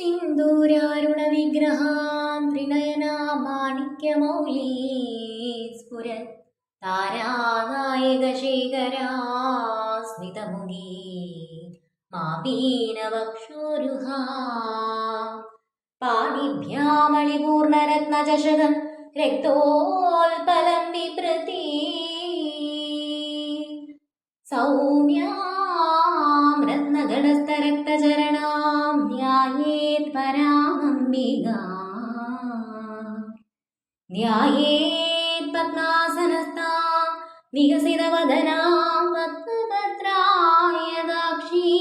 സിന്ദൂരാരുണവിഗ്രഹാം ത്രിനയനാ മാണിക്യമൗലീ സ്ഫുര താരാനായക ശേഖരാ സ്മിതമുഖീ മാപീനവക്ഷോരുഹാ പാണിഭ്യാമളിപൂർണരത്നചഷകം രക്തോൽപലം വിപ്രതി സൗമ്യാ परामम्बिका ध्यायेत् पद्मासनस्था विकसितवदनां पद्मपत्राय दाक्षी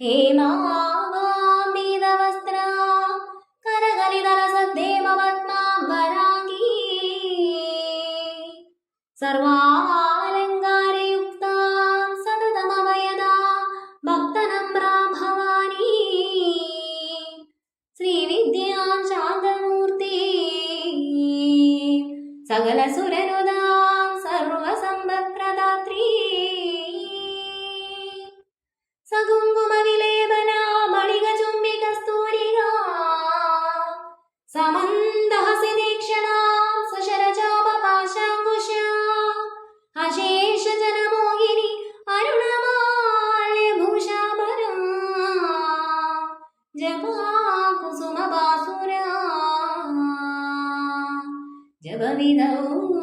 हेमावाम्बितवस्त्रा करकलितरसद्धेमपद्माम्बराङ्गी सर्वालङ्कारयुक्तां सकलसुरनुदां सर्वसम्पत्प्रदात्री सकुङ्कुमविलेपना मणिगचुम्बिकस्तूरिका समन्दहसि तीक्षणां सशरचापपाशाङ्कुशा अशेषजनमोगिनि अरुणमाल्यभूषापरा जपा कुसुमबासुरा ever we know.